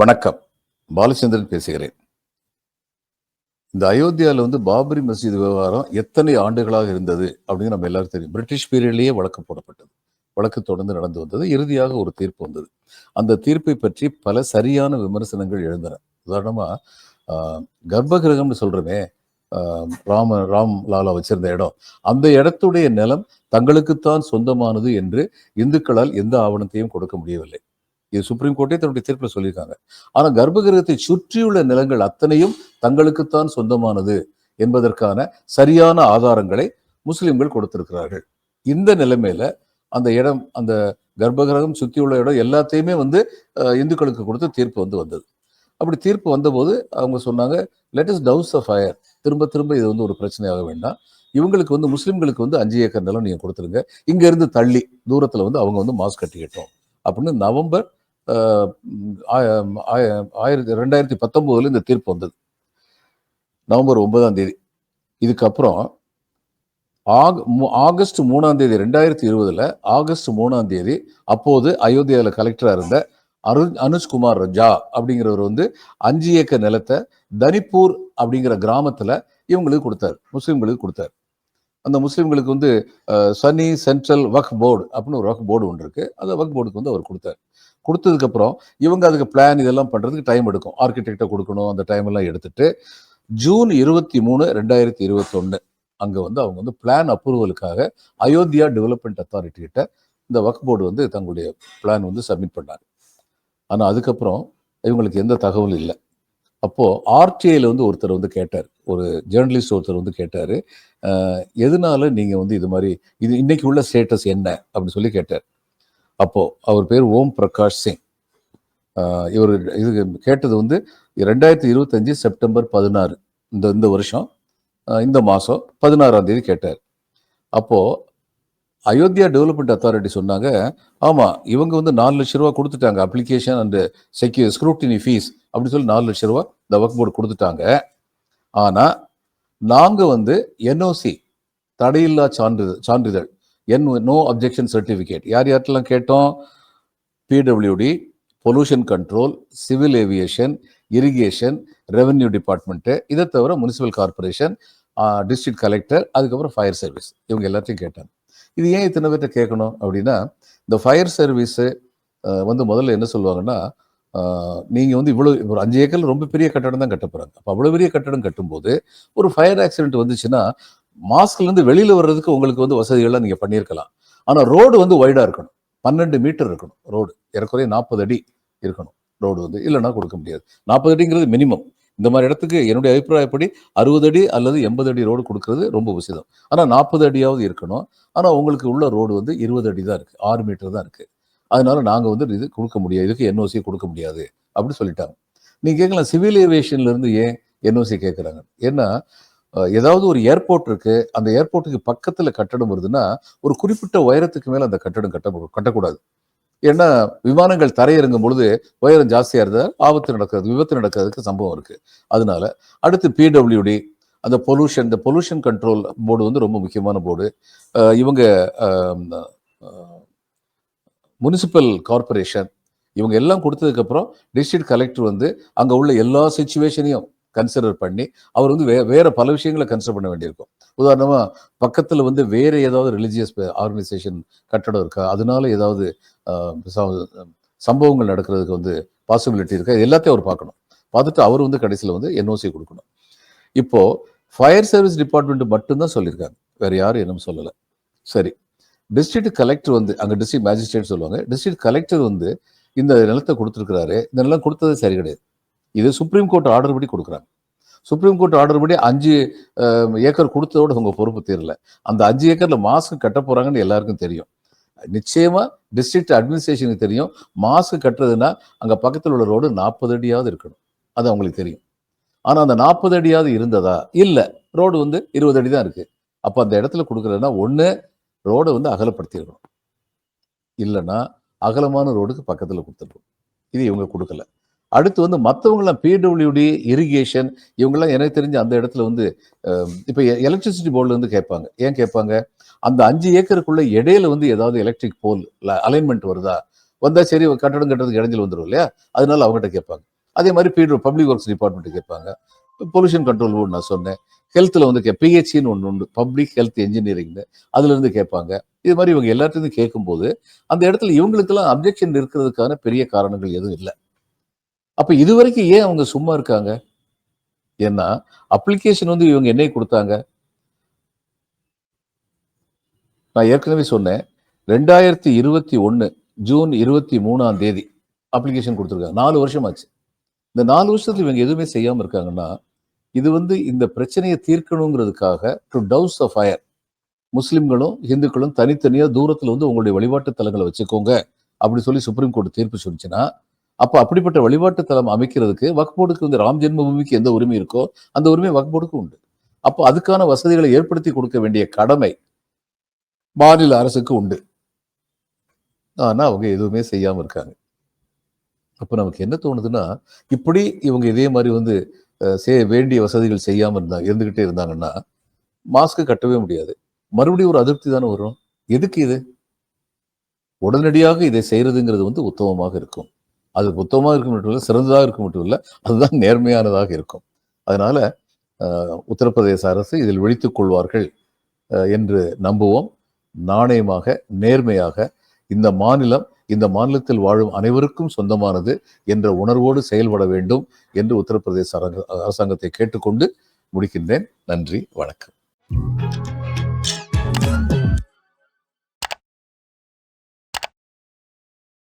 வணக்கம். பாலச்சந்திரன் பேசுகிறேன். இந்த அயோத்தியாவில் வந்து பாபரி மசீது விவகாரம் எத்தனை ஆண்டுகளாக இருந்தது அப்படின்னு நம்ம எல்லாரும் தெரியும். பிரிட்டிஷ் பீரியட்லேயே வழக்கு போடப்பட்டது. வழக்கு தொடர்ந்து நடந்து வந்தது. இறுதியாக ஒரு தீர்ப்பு வந்தது. அந்த தீர்ப்பை பற்றி பல சரியான விமர்சனங்கள் எழுந்தன. உதாரணமா ஆஹ், கர்ப்பகிரகம்னு சொல்றோமே ஆஹ், ராம ராம் லாலா வச்சிருந்த இடம். அந்த இடத்துடைய நிலம் தங்களுக்குத்தான் சொந்தமானது என்று இந்துக்களால் எந்த ஆவணத்தையும் கொடுக்க முடியவில்லை. இது சுப்ரீம் கோர்ட்டே தன்னுடைய தீர்ப்பில் சொல்லியிருக்காங்க. ஆனால் கர்ப்பகிரகத்தை சுற்றியுள்ள நிலங்கள் அத்தனையும் தங்களுக்குத்தான் சொந்தமானது என்பதற்கான சரியான ஆதாரங்களை முஸ்லிம்கள் கொடுத்திருக்கிறார்கள். இந்த நிலைமையில அந்த இடம் அந்த கர்ப்பகிரகம் சுற்றியுள்ள இடம் எல்லாத்தையுமே வந்து இந்துக்களுக்கு கொடுத்து தீர்ப்பு வந்து வந்தது. அப்படி தீர்ப்பு வந்தபோது அவங்க சொன்னாங்க let is douse a fire திரும்ப திரும்ப இது வந்து ஒரு பிரச்சனையாக வேண்டாம். இவங்களுக்கு வந்து முஸ்லிம்களுக்கு வந்து அஞ்சு ஏக்கர் நிலம் நீங்கள் கொடுத்துருங்க. இங்கேருந்து தள்ளி தூரத்தில் வந்து அவங்க வந்து மாஸ்க் கட்டிக்கிட்டோம். அப்படின்னு நவம்பர் ஆயிரத்தி ரெண்டாயிரத்தி பத்தொன்பதுல இந்த தீர்ப்பு வந்தது. நவம்பர் ஒன்பதாம் தேதி. இதுக்கப்புறம் ஆக- ஆகஸ்ட் மூணாம் தேதி ரெண்டாயிரத்தி இருபதுல ஆகஸ்ட் மூணாம் தேதி அப்போது அயோத்தியாவில் கலெக்டரா இருந்த அரு அனுஷ்குமார் ரஜா அப்படிங்கிறவர் வந்து அஞ்சு ஏக்கர் நிலத்தை தனிப்பூர் அப்படிங்கிற கிராமத்துல இவங்களுக்கு கொடுத்தாரு முஸ்லிம்களுக்கு கொடுத்தாரு. அந்த முஸ்லிம்களுக்கு வந்து அஹ், சனி சென்ட்ரல் வக் போர்டு அப்படின்னு ஒரு வக் போர்டு ஒன்று இருக்கு. அந்த வக் போர்டுக்கு வந்து அவர் கொடுத்தாரு. கொடுத்ததுக்கப்புறம் இவங்க அதுக்கு பிளான் இதெல்லாம் பண்ணுறதுக்கு டைம் எடுக்கும். ஆர்கிடெக்டை கொடுக்கணும் அந்த டைம் எல்லாம் எடுத்துட்டு ஜூன் இருபத்தி மூணு ரெண்டாயிரத்தி இருபத்தொன்று அங்கே வந்து அவங்க வந்து பிளான் அப்ரூவலுக்காக அயோத்தியா டெவலப்மெண்ட் அத்தாரிட்டி கிட்ட இந்த வக் போர்டு வந்து தங்களுடைய பிளான் வந்து சப்மிட் பண்ணாங்க ஆனால் அதுக்கப்புறம் இவங்களுக்கு எந்த தகவலும் இல்லை. அப்போது ஆர்டிஐயில் வந்து ஒருத்தர் வந்து கேட்டார். ஒரு ஜேர்னலிஸ்ட் ஒருத்தர் வந்து கேட்டார். எதனால நீங்கள் வந்து இது மாதிரி இது இன்னைக்கு உள்ள ஸ்டேட்டஸ் என்ன? அப்படின்னு சொல்லி கேட்டார். அப்போது அவர் பேர் ஓம் பிரகாஷ் சிங். இவர் இது கேட்டது வந்து ரெண்டாயிரத்தி இருபத்தஞ்சு செப்டம்பர் பதினாறு இந்த இந்த வருஷம் இந்த மாதம் பதினாறாம் தேதி கேட்டார். அப்போது அயோத்தியா டெவலப்மெண்ட் அத்தாரிட்டி சொன்னாங்க ஆமாம் இவங்க வந்து நாலு லட்ச ரூபா கொடுத்துட்டாங்க அப்ளிகேஷன் அண்ட் செக்யூ ஸ்க்ரூட்டினி ஃபீஸ் அப்படின்னு சொல்லி நாலு லட்ச ரூபா இந்த வக்ஃப் போர்டு கொடுத்துட்டாங்க. ஆனால் நாங்கள் வந்து என்ஓசி தடையில்லா சான்றிதழ் சான்றிதழ் என் நோ அப்ஜெக்ஷன் சர்டிஃபிகேட் யார் யார்ட்டெல்லாம் கேட்டோம்? PWD pollution control civil aviation irrigation revenue department இதை தவிர முனிசிபல் கார்பரேஷன் டிஸ்ட்ரிக்ட் கலெக்டர் அதுக்கப்புறம் ஃபயர் சர்வீஸ் இவங்க எல்லாத்தையும் கேட்டாங்க இது ஏன் இத்தனை பேர்ட்ட கேட்கணும் அப்படின்னா இந்த ஃபயர் சர்வீஸு வந்து முதல்ல என்ன சொல்லுவாங்கன்னா நீங்கள் வந்து இவ்வளோ ஒரு அஞ்சு ஏக்கர் ரொம்ப பெரிய கட்டடம் தான் கட்ட அப்போ அவ்வளோ பெரிய கட்டடம் கட்டும்போது ஒரு ஃபயர் ஆக்சிடென்ட் வந்துச்சுன்னா மாஸ்க்லேருந்து வெளியில் வர்றதுக்கு உங்களுக்கு வந்து வசதிகள்லாம் நீங்கள் பண்ணியிருக்கலாம். ஆனால் ரோடு வந்து ஒய்டாக இருக்கணும். பன்னெண்டு மீட்டர் இருக்கணும் ரோடு. ஏறக்குறைய நாற்பது அடி இருக்கணும் ரோடு வந்து. இல்லைன்னா கொடுக்க முடியாது. நாற்பது அடிங்கிறது மினிமம் இந்த மாதிரி இடத்துக்கு என்னுடைய அபிப்பிராயப்படி அறுபது அடி அல்லது எண்பது அடி ரோடு கொடுக்கறது ரொம்ப உசிதம் ஆனால் நாற்பது அடியாவது இருக்கணும். ஆனால் உங்களுக்கு உள்ள ரோடு வந்து இருபது அடி தான் இருக்கு. ஆறு மீட்டர் தான் இருக்குது அதனால நாங்கள் வந்து இது கொடுக்க முடியாது. இதுக்கு என்ஓசி கொடுக்க முடியாது. அப்படின்னு சொல்லிட்டாங்க. நீங்கள் கேட்கலாம் சிவில் ஏவியேஷன்லேருந்து ஏன் என்ஓசி கேட்குறாங்க ஏன்னா ஏதாவது ஒரு ஏர்போர்ட் இருக்கு அந்த ஏர்போர்ட்டுக்கு பக்கத்துல கட்டடம் வருதுன்னா ஒரு குறிப்பிட்ட உயரத்துக்கு மேல அந்த கட்டடம் கட்ட கட்டக்கூடாது. ஏன்னா விமானங்கள் தரையிறங்கும் பொழுது உயரம் ஜாஸ்தியா இருந்தா ஆபத்து நடக்கிறது விபத்து நடக்கிறதுக்கு சம்பவம் இருக்கு. அதனால அடுத்து பிடபிள்யூடி அந்த பொல்யூஷன் இந்த பொல்யூஷன் கண்ட்ரோல் போர்டு வந்து ரொம்ப முக்கியமான போர்டு இவங்க முனிசிபல் கார்ப்பரேஷன் இவங்க எல்லாம் கொடுத்ததுக்கப்புறம் டிஸ்ட்ரிக்ட் கலெக்டர் வந்து அங்கே உள்ள எல்லா சுச்சுவேஷனையும் கன்சிடர் பண்ணி அவர் வந்து வே வேறு பல விஷயங்களை கன்சிடர் பண்ண வேண்டியிருக்கும். உதாரணமாக பக்கத்தில் வந்து வேறு ஏதாவது ரிலிஜியஸ் ஆர்கனைசேஷன் கட்டடம் இருக்கா? அதனால ஏதாவது சம்பவங்கள் நடக்கிறதுக்கு வந்து பாசிபிலிட்டி இருக்கா? இது எல்லாத்தையும் அவர் பார்க்கணும். பார்த்துட்டு அவர் வந்து கடைசியில் வந்து என்ஓசி கொடுக்கணும். இப்போ ஃபயர் சர்வீஸ் டிபார்ட்மெண்ட் மட்டும்தான் சொல்லியிருக்காங்க. வேறு யாரும் என்னும் சொல்லலை. சரி. டிஸ்ட்ரிக்ட் கலெக்டர் வந்து அங்கே டிஸ்ட்ரிக்ட் மேஜிஸ்ட்ரேட் சொல்லுவாங்க. டிஸ்ட்ரிக்ட் கலெக்டர் வந்து இந்த நிலத்தை கொடுத்துருக்கிறாரு. இந்த நிலம் கொடுத்தது சரி கிடையாது. இது சுப்ரீம் கோர்ட் ஆர்டர் படி கொடுக்குறாங்க. சுப்ரீம் கோர்ட் ஆர்டர் படி அஞ்சு ஏக்கர் கொடுத்ததோட உங்கள் பொறுப்பு தீரல. அந்த அஞ்சு ஏக்கரில் மாஸ்க் கட்ட போகிறாங்கன்னு எல்லாருக்கும் தெரியும். நிச்சயமாக டிஸ்ட்ரிக்ட் அட்மினிஸ்ட்ரேஷனுக்கு தெரியும். மாஸ்க் கட்டுறதுன்னா அங்கே பக்கத்தில் உள்ள ரோடு நாற்பது அடியாவது இருக்கணும். அது அவங்களுக்கு தெரியும். ஆனால் அந்த நாற்பது அடியாவது இருந்ததா? இல்லை. ரோடு வந்து இருபது அடி தான் இருக்குது அப்போ அந்த இடத்துல கொடுக்குறதுன்னா ஒன்று ரோடை வந்து அகலப்படுத்திருக்கணும் இல்லைன்னா அகலமான ரோடுக்கு பக்கத்தில் கொடுத்துருக்கணும் இது இவங்க கொடுக்கல. அடுத்து வந்து மற்றவங்களாம் பிடபிள்யூடி இரிகேஷன் இவங்கெல்லாம் எனக்கு தெரிஞ்ச அந்த இடத்துல வந்து இப்போ எலக்ட்ரிசிட்டி போர்டுல கேட்பாங்க. ஏன் கேட்பாங்க? அந்த அஞ்சு ஏக்கருக்குள்ள இடையில வந்து ஏதாவது எலக்ட்ரிக் போல் அலைன்மெண்ட் வருதா? வந்தால் சரி கட்டடம் கட்டுறதுக்கு இடைஞ்சல் வந்துடும் இல்லையா? அதனால அவங்ககிட்ட கேட்பாங்க. அதே மாதிரி பீடு பப்ளிக் ஒர்க்ஸ் டிபார்ட்மெண்ட் கேட்பாங்க. பொல்யூஷன் கண்ட்ரோல் போர்டு நான் சொன்னேன். ஹெல்த்தில் வந்து கே பிஹெச்சின்னு ஒன்று உண்டு. பப்ளிக் ஹெல்த் இன்ஜினியரிங்னு அதுலேருந்து கேட்பாங்க. இது மாதிரி இவங்க எல்லாத்தையும் கேட்கும்போது அந்த இடத்துல இவங்களுக்கெல்லாம் அப்ஜெக்ஷன் இருக்கிறதுக்கான பெரிய காரணங்கள் எதுவும் இல்லை. அப்போ இது வரைக்கும் ஏன் அவங்க சும்மா இருக்காங்க? ஏன்னா அப்ளிகேஷன் வந்து இவங்க என்னை கொடுத்தாங்க. நான் ஏற்கனவே சொன்னேன் ரெண்டாயிரத்தி இருபத்தி ஒன்று ஜூன் இருபத்தி மூணாம் தேதி அப்ளிகேஷன் கொடுத்துருக்காங்க. நாலு வருஷம் ஆச்சு இந்த நாலு வருஷத்துல இவங்க எதுவுமே செய்யாமல் இருக்காங்கன்னா இது வந்து இந்த பிரச்சனையை தீர்க்கணுங்கிறதுக்காக டு டவுஸ் த ஃபயர் முஸ்லிம்களும் இந்துக்களும் தனித்தனியாக தூரத்தில் வந்து உங்களுடைய வழிபாட்டு தலங்களை வச்சுக்கோங்க. அப்படி சொல்லி சுப்ரீம் கோர்ட் தீர்ப்பு சொல்லிச்சுன்னா அப்போ அப்படிப்பட்ட வழிபாட்டு தலம் அமைக்கிறதுக்கு வக்போர்டுக்கு வந்து ராம் ஜென்மபூமிக்கு எந்த உரிமை இருக்கோ அந்த உரிமை வக்போர்டுக்கு உண்டு. அப்போ அதுக்கான வசதிகளை ஏற்படுத்தி கொடுக்க வேண்டிய கடமை மாநில அரசுக்கு உண்டு. ஆனால் அவங்க எதுவுமே செய்யாமல் இருக்காங்க. அப்போ நமக்கு என்ன தோணுதுன்னா இப்படி இவங்க இதே மாதிரி வந்து செய்ய வேண்டிய வசதிகள் செய்யாமல் இருந்தாங்க இருந்துக்கிட்டே இருந்தாங்கன்னா மாஸ்க்கு கட்டவே முடியாது. மறுபடியும் ஒரு அதிருப்தி தானே வரும்? எதுக்கு இது? உடனடியாக இதை செய்கிறதுங்கிறது வந்து உத்தமமாக இருக்கும். அது புத்தகமாக இருக்க மட்டும் இல்லை சிறந்ததாக இருக்க மட்டும் இல்லை அதுதான் நேர்மையானதாக இருக்கும். அதனால் உத்தரப்பிரதேச அரசு இதில் விழித்துக் கொள்வார்கள் என்று நம்புவோம். நாணயமாக நேர்மையாக இந்த மாநிலம் இந்த மாநிலத்தில் வாழும் அனைவருக்கும் சொந்தமானது என்ற உணர்வோடு செயல்பட வேண்டும் என்று உத்தரப்பிரதேச அரங்க- அரசாங்கத்தை கேட்டுக்கொண்டு முடிக்கின்றேன். நன்றி வணக்கம்.